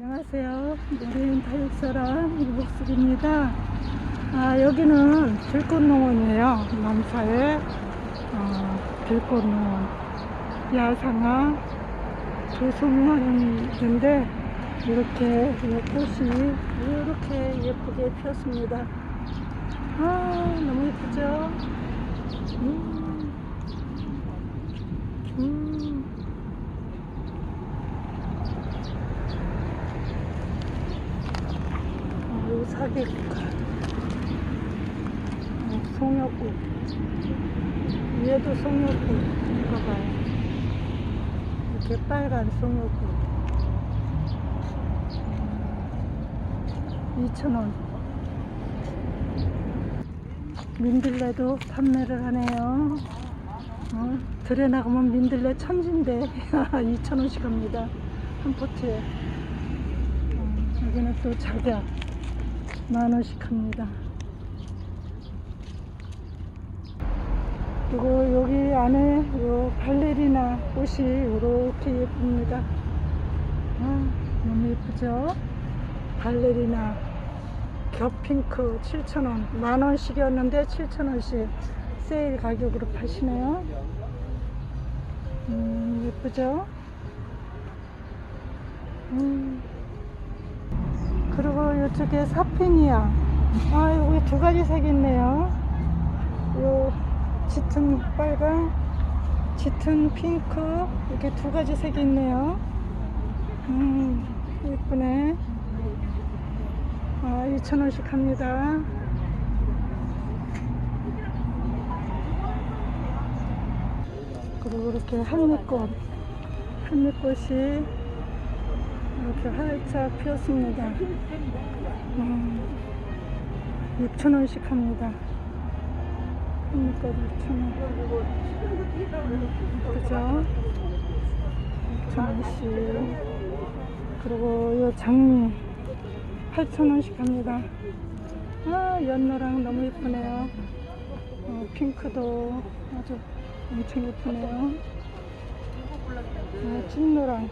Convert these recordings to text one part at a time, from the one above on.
안녕하세요. 노래인 다육사람 이복숙입니다. 아, 여기는 들꽃농원이에요. 남사의 어, 들꽃농원. 야상아 조성하는 데인데 이렇게 이 꽃이 이렇게 예쁘게 피었습니다. 아, 너무 예쁘죠? 음. 음. 어, 요 사계국 어, 송여국 위에도 송여국인가 봐요. 이렇게 빨간 송여국. 2,000원. 민들레도 판매를 하네요. 어, 들에 나가면 민들레 천진데 2,000원씩 합니다. 한 포트에. 어, 여기는 또 작약 만 원씩 합니다. 그리고 여기 안에 요 발레리나 꽃이 이렇게 예쁩니다. 아, 너무 예쁘죠? 발레리나 겹핑크 7,000원 만 원씩이었는데 7,000원씩 세일 가격으로 파시네요. 음, 예쁘죠? 음. 이쪽에 사피니아. 아, 여기 두 가지 색이 있네요. 요 짙은 빨강, 짙은 핑크, 이렇게 두 가지 색이 있네요. 음, 예쁘네. 아, 2,000원씩 합니다. 그리고 이렇게 한미꽃, 한미꽃이 이렇게 활짝 피었습니다. 음, 6,000원씩 합니다. 한미꽃 6,000원. 그죠? 6,000원씩. 그리고 이 장미 8,000원씩 합니다. 아, 연노랑 너무 예쁘네요. 어, 핑크도 아주 엄청 예쁘네요. 아, 찐노랑.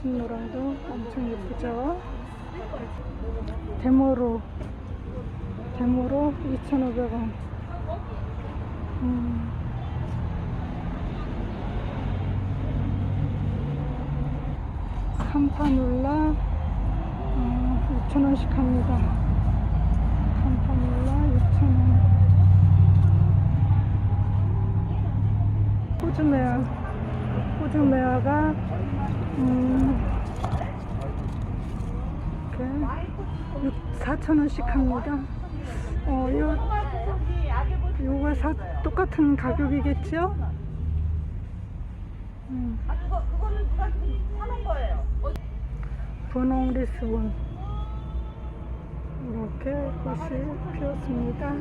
찐노랑도 엄청 예쁘죠? 데모로 데모로 2,500원. 음. 캄파눌라 어, 6,000원씩 합니다. 캄파눌라 6,000원. 호주메아 호주메아가 음, 이렇게 4,000원씩 합니다. 어, 요, 요가 사, 똑같은 가격이겠죠? 음. 분홍 리스본. 이렇게 꽃이 피었습니다.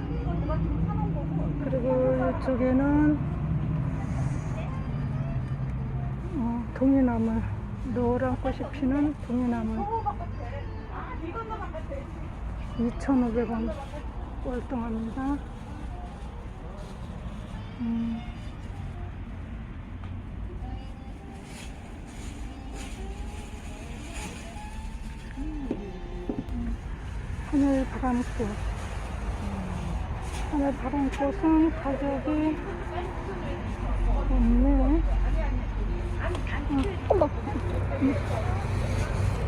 그리고 이쪽에는 어, 동이나물, 노란 꽃이 피는 동이나물. 2,500원 월동합니다. 음. 하늘 바람꽃. 하늘 바람꽃은 가격이 없네. 어, 어머. 음.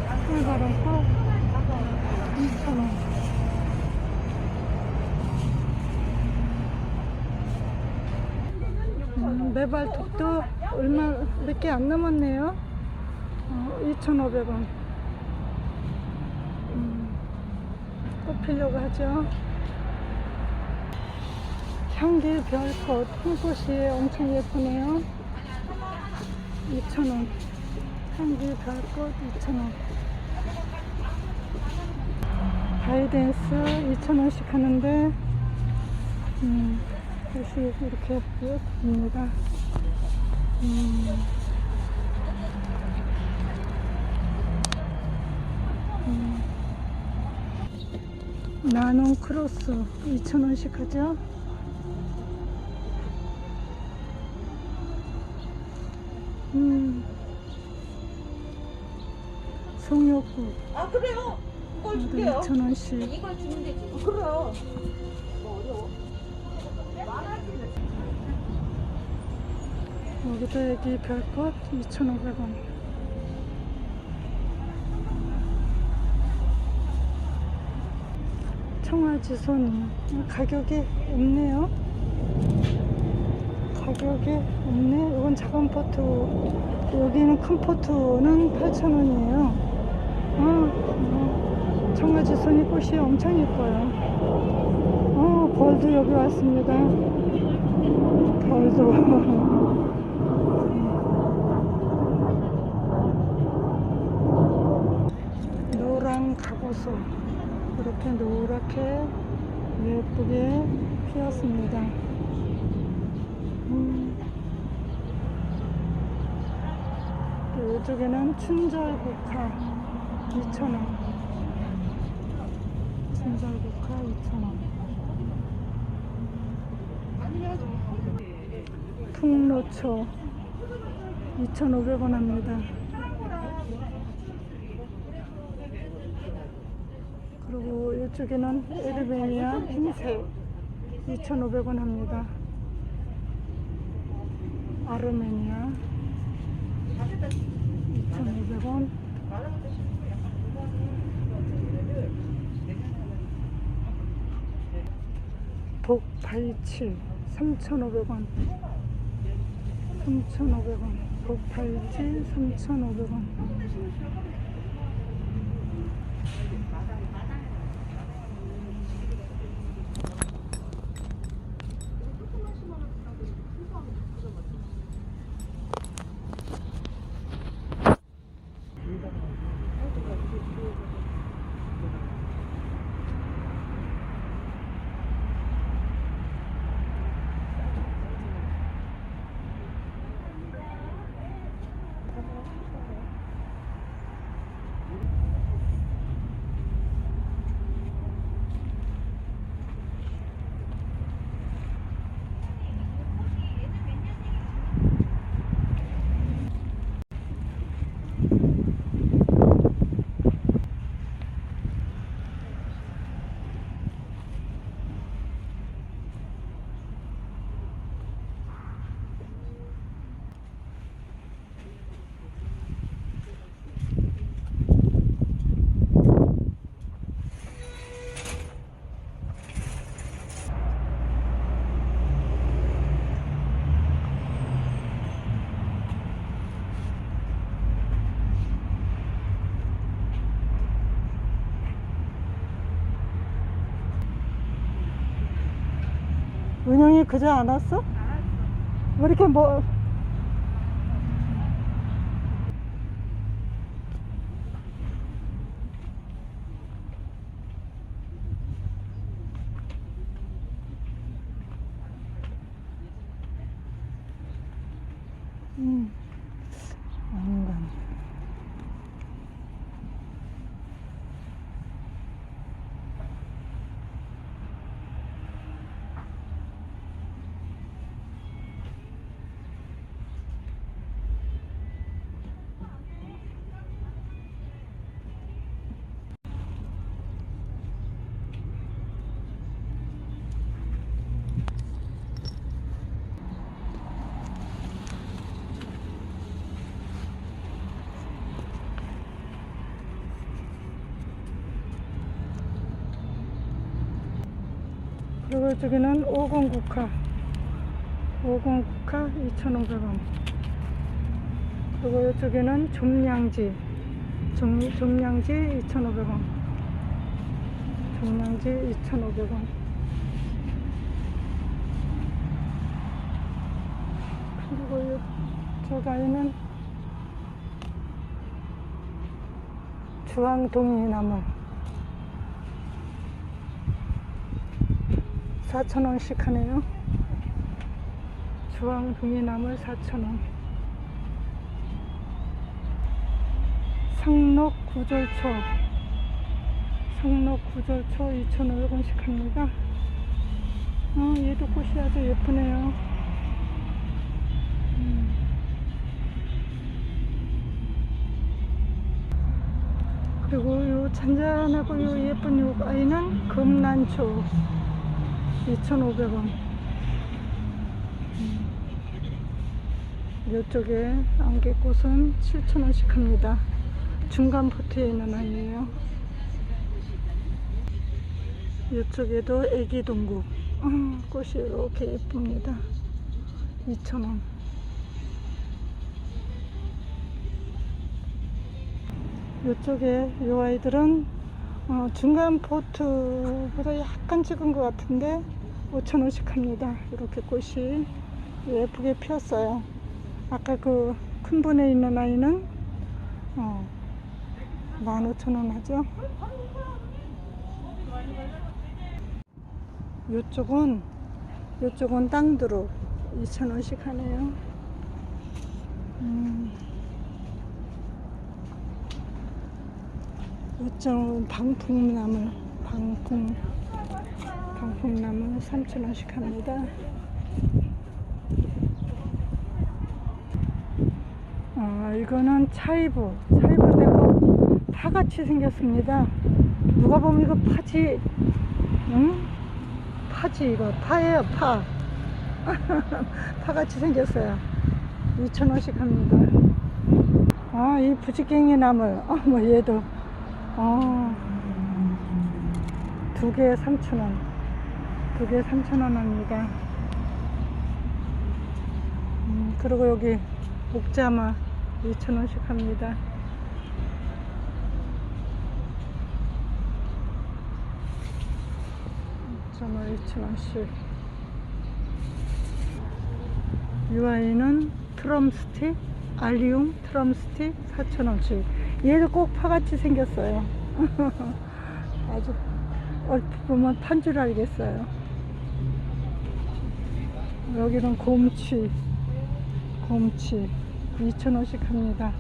하늘 바람꽃 2,000원. 음, 매발톱도 얼마 몇 개 안 남았네요. 어, 2,500원. 음, 꼭 피려고 하죠. 향기 별꽃 흰꽃이 엄청 예쁘네요. 2,000원. 향기 별꽃 2,000원. 바이댄스 2,000원씩 하는데 음, 옷이 이렇게 예쁩니다. 음. 음. 나눔 크로스 2,000원씩 하죠? 음. 종이없고 아 그래요? 그걸 줄게요. 2,000원씩 이걸 주면 되지. 그래요. 뭐 어려워? 여기도 애기 별꽃 2,500원. 청아지 손. 가격이 없네요. 가격이 없네. 이건 작은 포트. 여기는 큰 포트는 8,000원이에요. 아, 청아지 손이 꽃이 엄청 예뻐요. 어, 벌도 여기 왔습니다. 벌도 가고수 이렇게 노랗게 예쁘게 피었습니다. 음. 또 이쪽에는 춘절국화 2,000원. 춘절국화 2,000원. 풍로초 2,500원 합니다. 그리고 이쪽에는 에르베니아 흰색 2,500원 합니다. 아르메니아 2,500원. 복발치 3,500원. 3,500원. 복발치 3,500원. 은영이 그저 안 왔어? 왜 이렇게 뭐 음, 아닌가. 이쪽에는 509카 509카 2,500원. 그리고 이쪽에는 좀량지. 좀, 좀량지 2,500원. 좀량지 2,500원. 그리고 이쪽 아이는 주황동이 나무 4,000원씩 하네요. 주황 동이나물 4,000원. 상록 구절초. 상록 구절초 2,500원씩 합니다. 어, 얘도 꽃이 아주 예쁘네요. 음. 그리고 요 잔잔하고 요 예쁜 요 아이는 금난초 2,500원. 이쪽에 안개꽃은 7,000원씩 합니다. 중간 포트에 있는 아이예요. 이쪽에도 애기 동국. 음, 꽃이 이렇게 예쁩니다. 2,000원. 이쪽에 이 아이들은 어, 중간 포트보다 약간 찍은 것 같은데 5,000원씩 합니다. 이렇게 꽃이 예쁘게 피었어요. 아까 그 큰 분에 있는 아이는 어, 15,000원 하죠. 이쪽은 이쪽은 땅두루 2,000원씩 하네요. 음. 이쪽은 방풍나물 방풍 방풍나물 3,000원씩 합니다. 어, 이거는 차이브 차이브인데 그 파같이 생겼습니다. 누가 보면 이거 파지 응? 파지 이거 파예요 파 파같이 생겼어요 2,000원씩 합니다 아 이 부지깽이 나물 어뭐 얘도 어, 두 개에 3,000원 두 개에 3,000원 합니다 음, 그리고 여기 목자마 2,000원씩 합니다 2,000원, 2,000원씩. 이 아이는 트럼스틱, 알리움 트럼스틱 4,000원씩. 얘도 꼭 파같이 생겼어요. 아주 얼핏 보면 판줄 알겠어요. 여기는 곰치, 곰치 2,000원씩 합니다.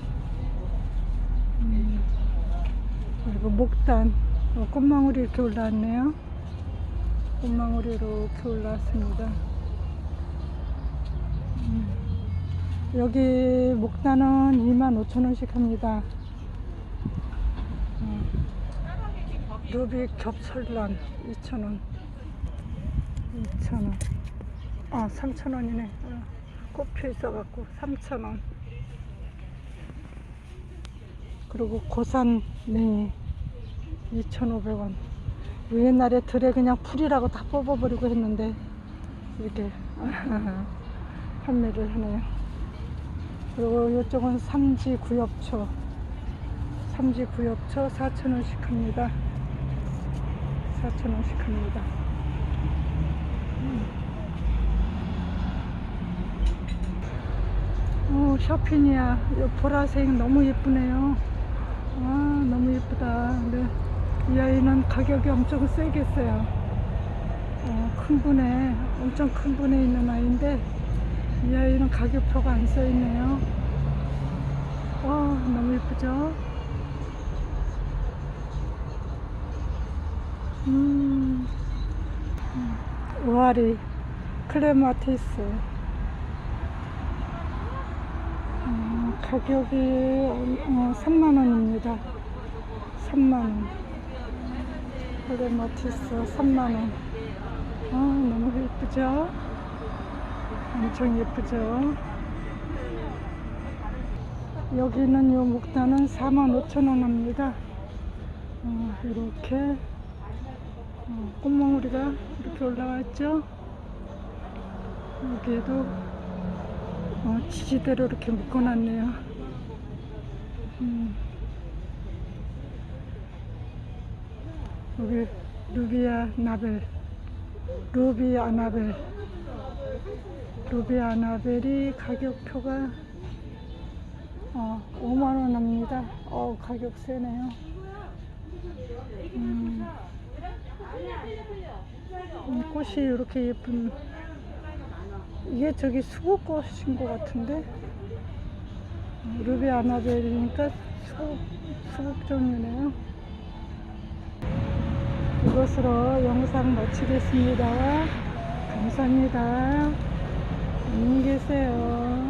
음, 그리고 목단, 어, 꽃망울이 이렇게 올라왔네요. 꽃망울이 이렇게 올라왔습니다. 음, 여기 목단은 25,000원씩 합니다. 루비 겹설란 2,000원. 2,000원. 아, 3,000원이네. 꽃표 있어갖고 3,000원. 그리고 고산 냉이 2,500원. 옛날에 들에 그냥 풀이라고 다 뽑아버리고 했는데 이렇게 판매를 하네요. 그리고 이쪽은 삼지 구엽초. 삼지 구엽초 4,000원씩 합니다. 4,000원씩 합니다. 오, 쇼핑이야. 이 보라색 너무 예쁘네요. 아, 너무 예쁘다. 근데 이 아이는 가격이 엄청 세겠어요. 어, 큰 분에, 엄청 큰 분에 있는 아이인데, 이 아이는 가격표가 안 써 있네요. 와, 너무 예쁘죠? 음, 음, 오아리, 클레마티스. 음, 가격이 어, 3만원입니다. 3만원. 클레마티스 3만원. 아, 너무 예쁘죠? 엄청 예쁘죠? 여기는 요 목단은 45,000원 합니다. 어, 이렇게 어, 꽃망울이가 이렇게 올라왔죠? 여기에도 어, 지지대로 이렇게 묶어놨네요. 음. 여기 루비아 나벨, 루비 아나벨, 루비 아나벨이 가격표가 어, 5만 원 합니다. 어, 가격 세네요. 음. 음, 꽃이 이렇게 예쁜 이게 저기 수국꽃인 것 같은데? 루비 아나벨이니까 수국, 수국종이네요. 이것으로 영상 마치겠습니다. 감사합니다. 안녕히 계세요